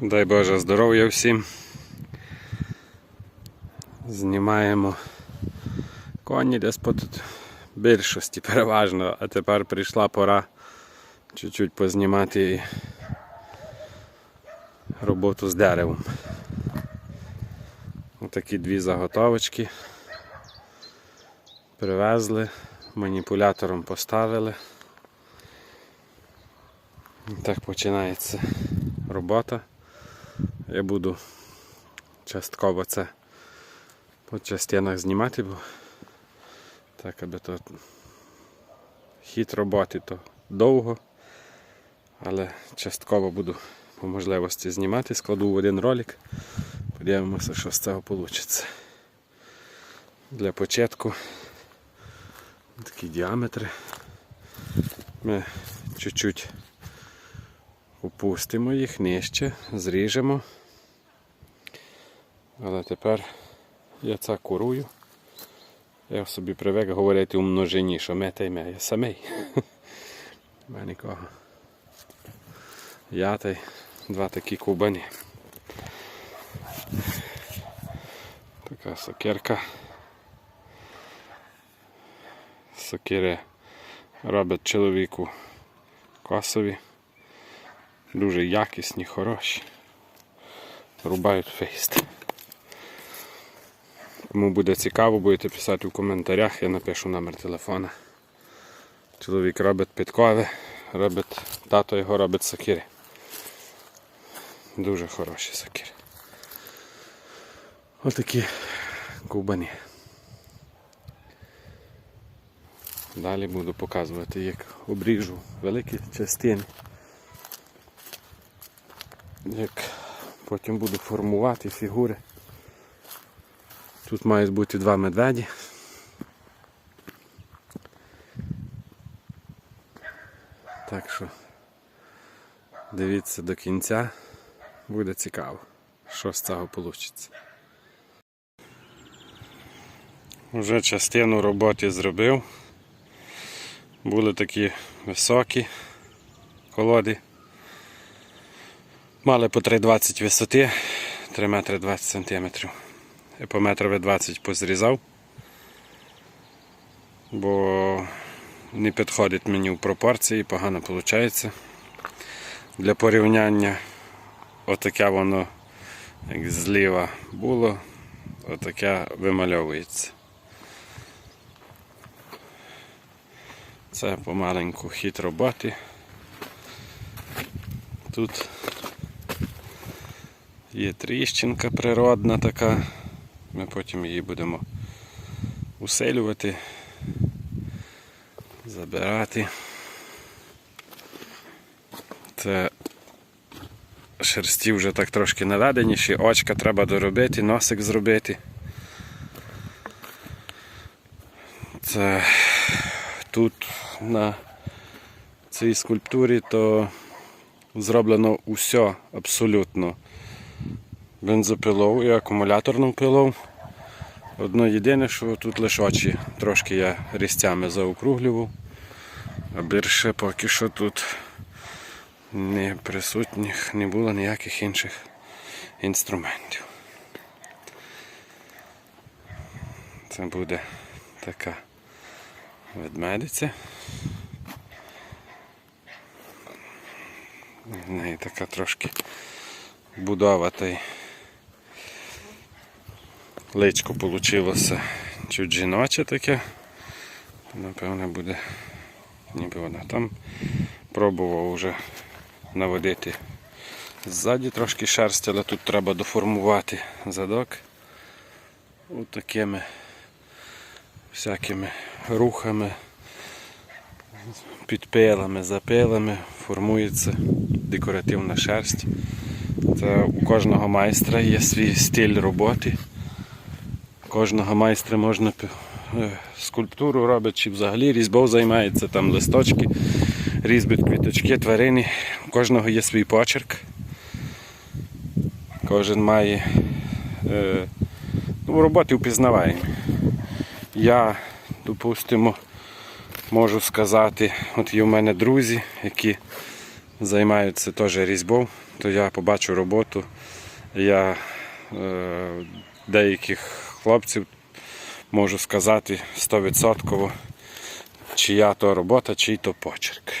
Дай Боже здоров'я всім. Знімаємо коні десь по тут більшості переважно, а тепер прийшла пора чуть-чуть познімати роботу з деревом. Отакі дві заготовочки. Привезли, маніпулятором поставили. І Так починається робота. Я буду частково це по частинах знімати, бо так, аби то хід роботи то довго, але частково буду по можливості знімати, складу в один ролик. Подивимося, що з цього вийде. Для початку такі діаметри. Ми чуть-чуть опустимо їх нижче, зріжемо. Але тепер я це курую. Я собі привик говорити у множині, що ме та й ме, я самий. Ме нікого. Я та й два такі кубані. Така сокирка. Сокири робить чоловіку косові. Дуже якісні, хороші. Рубають фейст. Кому буде цікаво, будете писати в коментарях, я напишу номер телефона. Чоловік робить підкови, робить, тато його робить сокири. Дуже хороші сокири. Отакі кубані. Далі буду показувати, як обріжу великі частини. Як потім буду формувати фігури. Тут мають бути два медведі. Так що дивіться до кінця, буде цікаво, що з цього вийде. Вже частину роботи зробив. Були такі високі колоди. Мали по 3,20 висоти, 3 метри 20 сантиметрів. Я по метрові 20 позрізав, бо не підходить мені в пропорції, погано виходить. Для порівняння отаке воно, як зліва було, отаке вимальовується. Це помаленьку хід роботи. Тут є тріщинка природна така. Ми потім її будемо усилювати, забирати. Це шерсті вже так трошки наведеніші, очка треба доробити, носик зробити. Це тут на цій скульптурі то зроблено усе абсолютно бензопилов і акумуляторну пилов. Одно єдине, що тут лише очі трошки я різцями заокруглював, а більше поки що тут не присутніх не було ніяких інших інструментів. Це буде така ведмедиця. В неї така трошки будова та й личко вийшло чуть жіноче таке. Напевно буде ніби вона там пробував вже наводити ззаді трошки шерсті, але тут треба доформувати задок Ось такими всякими рухами, підпилами, запилами формується декоративна шерсть. Це у кожного майстра є свій стиль роботи. Кожного майстра можна е, скульптуру робить, чи взагалі різьбою займається, там листочки, різьбить квіточки, тварини. У кожного є свій почерк. Кожен має е, ну, роботи впізнаваємо. Я, допустимо, можу сказати, от є в мене друзі, які займаються теж різьбою, то я побачу роботу. Я е, деяких хлопців можу сказати 100% чия то робота, чий то почерк.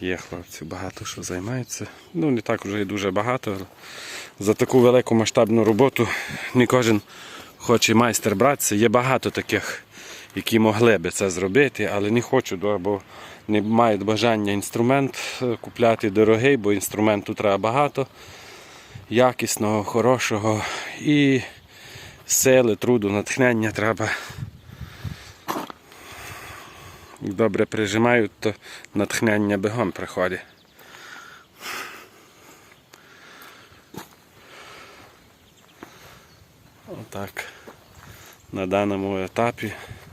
Є хлопці багато що займаються. Ну, не так вже і дуже багато. але За таку велику масштабну роботу не кожен хоче майстер братися. Є багато таких, які могли би це зробити, але не хочуть, бо не мають бажання інструмент е, купляти дорогий, бо інструменту треба багато, якісного, хорошого і сили, труду, натхнення треба. Добре прижимають, то натхнення бігом приходить. Отак на даному етапі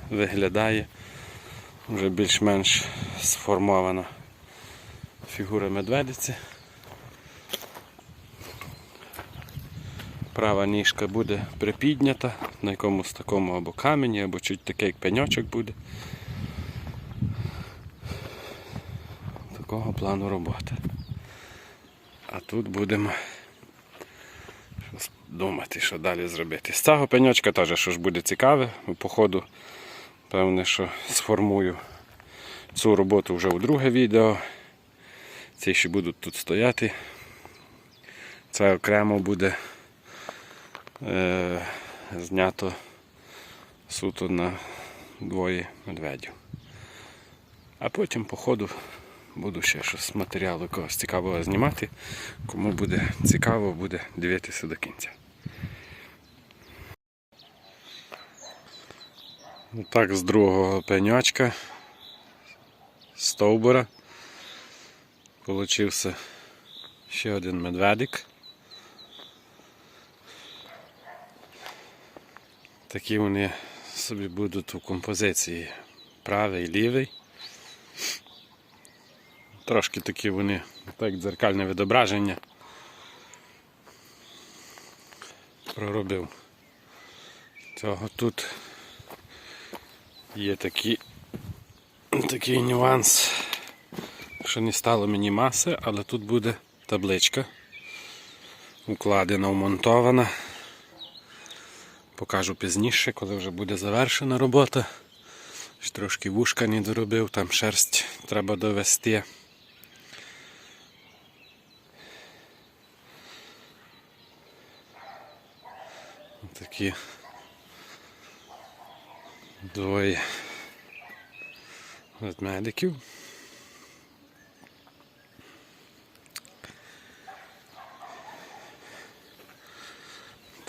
виглядає вже більш-менш сформована фігура медведиці. Права ніжка буде припіднята на якомусь такому або камені, або чуть такий як пеньочок буде. Такого плану роботи. А тут будемо щось думати, що далі зробити. З цього пеньочка теж що ж буде цікаве. По ходу, певне, що сформую цю роботу вже у друге відео. Ці ще будуть тут стояти. Це окремо буде е, знято суто на двоє медведів. А потім по ходу буду ще щось матеріалу якогось цікавого знімати. Кому буде цікаво, буде дивитися до кінця. Так, з другого пеньочка стовбура получився ще один медведик. Такі вони собі будуть у композиції правий лівий. Трошки такі вони, так дзеркальне відображення. Проробив. Цього тут є такі, такий нюанс, що не стало мені маси, але тут буде табличка укладена, вмонтована. Покажу пізніше, коли вже буде завершена робота. Трошки вушка не доробив, там шерсть треба довести. Такі двоє ведмедиків.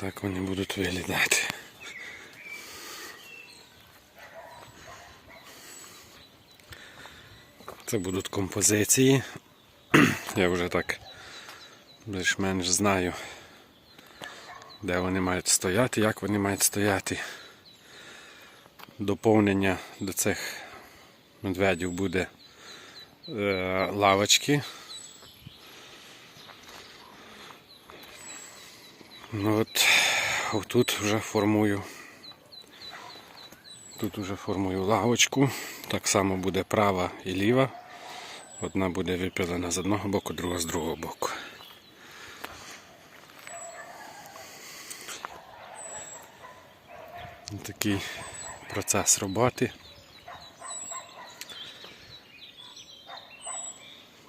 Так вони будуть виглядати. Це будуть композиції. Я вже так більш-менш знаю, де вони мають стояти, як вони мають стояти. Доповнення до цих медведів буде е, лавочки. Ну от тут вже формую. Тут вже формую лавочку. Так само буде права і ліва. Одна буде випілена з одного боку, друга з другого боку. Такий процес роботи.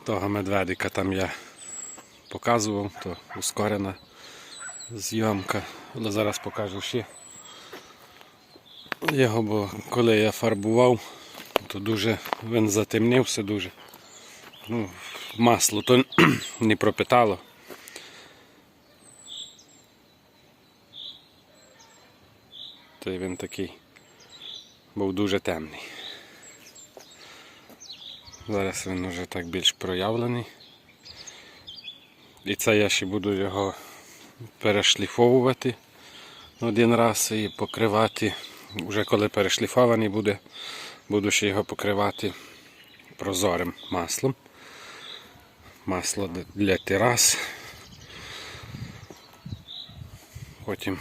Того медведика там я показував, то ускорена зйомка, але зараз покажу ще. Його, бо коли я фарбував, то дуже він затемнився дуже. Ну, масло то не пропитало. То й він такий був дуже темний. Зараз він вже так більш проявлений. І це я ще буду його перешліфовувати один раз і покривати. Вже коли перешліфований буде, буду ще його покривати прозорим маслом. Масло для терас. Потім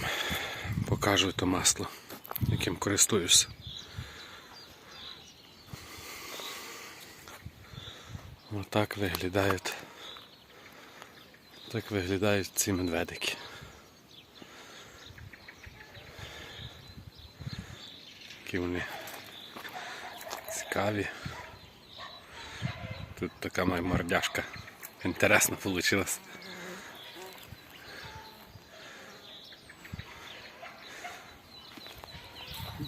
покажу то масло, яким користуюся. Отак виглядають. Так виглядають ці медведики. Які вони цікаві. Тут така моя мордяшка. Інтересно вийшло.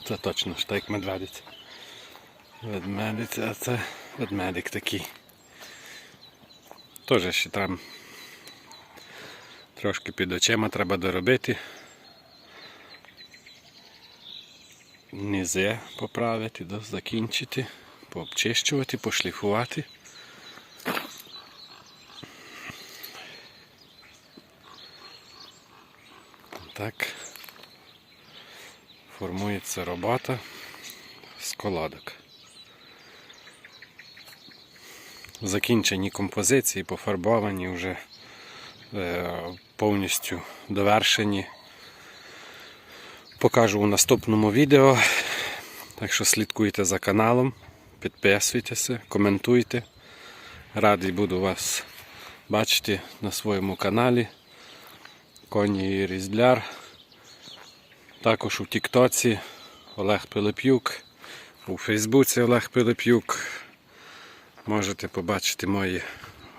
Це точно як медведиця. Ведмедиця, а це ведмедик такий. Теж ще там трошки під очима треба доробити. Низи поправити, да, закінчити, пообчищувати, пошліфувати. Так формується робота з колодок. Закінчені композиції, пофарбовані вже е, повністю довершені. Покажу у наступному відео. Так що слідкуйте за каналом, підписуйтеся, коментуйте. Радий буду вас бачити на своєму каналі. Коні і Різбляр. Також у Тіктоці Олег Пилип'юк, у Фейсбуці Олег Пилип'юк. Можете побачити мої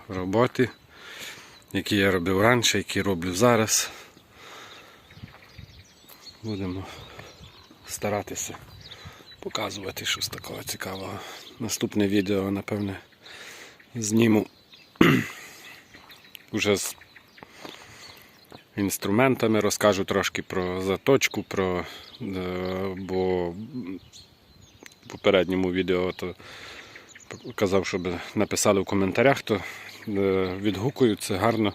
роботи, які я робив раніше, які роблю зараз. Будемо старатися показувати щось такого цікавого. Наступне відео, напевне, зніму вже з інструментами, розкажу трошки про заточку, про, е, бо в попередньому відео то казав, щоб написали в коментарях, то е, відгукуються гарно.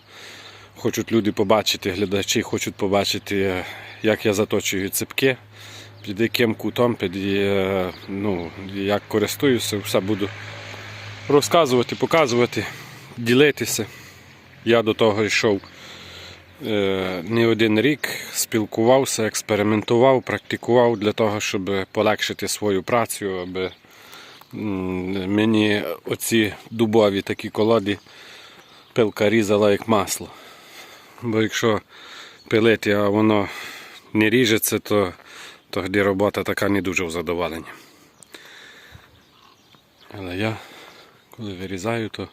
Хочуть люди побачити, глядачі хочуть побачити, як я заточую ципки, під яким кутом, під, е, ну, як користуюся, все буду розказувати, показувати, ділитися. Я до того йшов е, не один рік, спілкувався, експериментував, практикував для того, щоб полегшити свою працю, аби мені оці дубові такі колоди пилка різала як масло. Бо якщо пилити, а воно не ріжеться, то тоді робота така не дуже в задоволення. Але я, коли вирізаю, то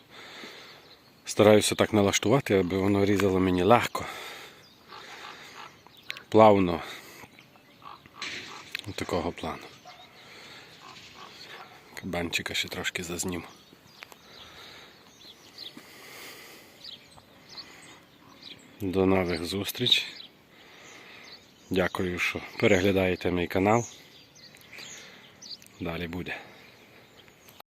стараюся так налаштувати, аби воно різало мені легко, плавно. Ось Такого плану. Кабанчика ще трошки зазніму. До нових зустріч. Дякую, що переглядаєте мій канал. Далі буде.